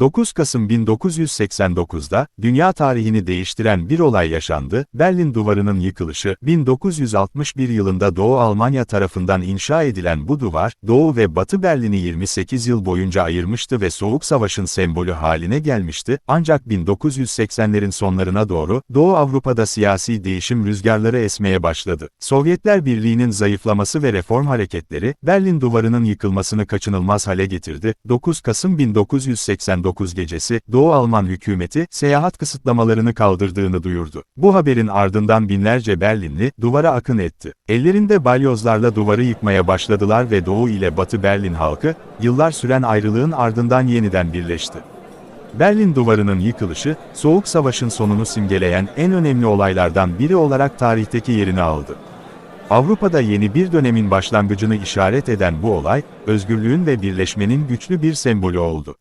9 Kasım 1989'da, dünya tarihini değiştiren bir olay yaşandı, Berlin Duvarı'nın yıkılışı, 1961 yılında Doğu Almanya tarafından inşa edilen bu duvar, Doğu ve Batı Berlin'i 28 yıl boyunca ayırmıştı ve Soğuk Savaş'ın sembolü haline gelmişti, ancak 1980'lerin sonlarına doğru, Doğu Avrupa'da siyasi değişim rüzgarları esmeye başladı. Sovyetler Birliği'nin zayıflaması ve reform hareketleri, Berlin Duvarı'nın yıkılmasını kaçınılmaz hale getirdi. 9 Kasım 1989 gecesi, Doğu Alman hükümeti, seyahat kısıtlamalarını kaldırdığını duyurdu. Bu haberin ardından binlerce Berlinli, duvara akın etti. Ellerinde balyozlarla duvarı yıkmaya başladılar ve Doğu ile Batı Berlin halkı, yıllar süren ayrılığın ardından yeniden birleşti. Berlin Duvarı'nın yıkılışı, Soğuk Savaş'ın sonunu simgeleyen en önemli olaylardan biri olarak tarihteki yerini aldı. Avrupa'da yeni bir dönemin başlangıcını işaret eden bu olay, özgürlüğün ve birleşmenin güçlü bir sembolü oldu.